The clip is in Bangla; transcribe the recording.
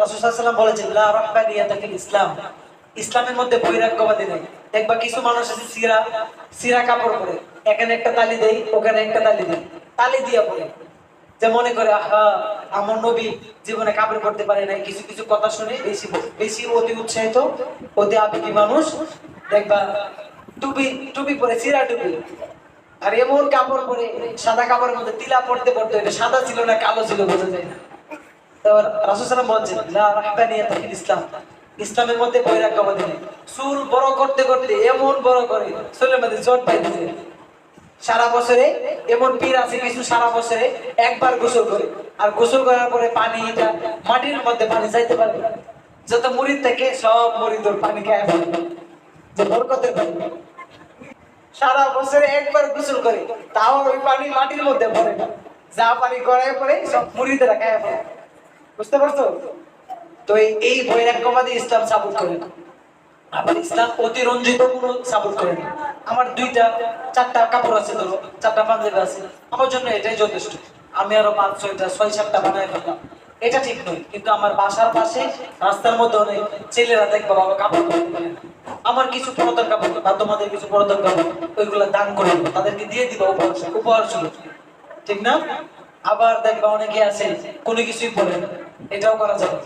রাসূলুল্লাহ বলেছেন, লা ইসলাম। ইসলামের মধ্যে বৈরাগ্যবাদী নেই। দেখবা কিছু মানুষ আছে সিরা সিরা কাপড় পরে। এখানে একটা তালি দেই, ওখানে একটা তালি তালি দিয়া যে মনে করে, আহা, আমার নবী জীবনে কাপড় পরতে পারে নাই। কিছু কিছু কথা শুনে বেশি বেশি অতি উৎসাহিত, অতি আবেগী মানুষ। দেখবা, টুপি টুপি পরে, সিরা টুপি। আর এমন কাপড় পরে, সাদা কাপড়ের মধ্যে তিলা পড়তে পড়তে সাদা ছিল না, কালো ছিল, বোঝা যায় না। ইসলামের মধ্যে বৈরাগ্যবাদী নেই। চুল বড় করতে করতে এমন বড় করে চুলের মধ্যে জট সারা বছরে এমন পীর আছে কিছু সারা বছরে একবার গোসল করে। আর গোসল করার পরে পানিটা মাটির মধ্যে পানি যাইতে পারবে যত মুড়িদ থেকে সব মুড়িদ ওর পানি খায়। যে বরকতের পানি। সারা বছরে একবার গোসল করে, তাও ওই পানি মাটির মধ্যে না। যা পানি গড়ায় পরে সব মুড়িদেরা খায় বুঝতে পারছ? তো এই- বৈরাগ্যবাদী ইসলাম সাপোর্ট করে না। আবার ইসলাম অতিরঞ্জিত কোনো সাপোর্ট করে না। আমার দুইটা, চারটা কাপড় আছে ধরো, চারটা পাঞ্জাবি আছে। আমার জন্য এটাই যথেষ্ট। আমি আরও পাঁচ ছয়টা, ছয়, সাতটা বানায় ফেললাম। এটা ঠিক নয়, কিন্তু আমার বাসার পাশে রাস্তার মধ্যে অনেক ছেলেরা দেখব বাবা কাপড় আমার কিছু পুরাতন কাপড় বা তোমাদের কিছু পুরাতন কাপড়, ওইগুলো দান করে দিবো। তাদেরকে দিয়ে দিবা উপহার উপহার স্বরূপ। ঠিক না? আবার দেখবা অনেকে আছে কোনো কিছুই বলেন এটাও করা যাবে।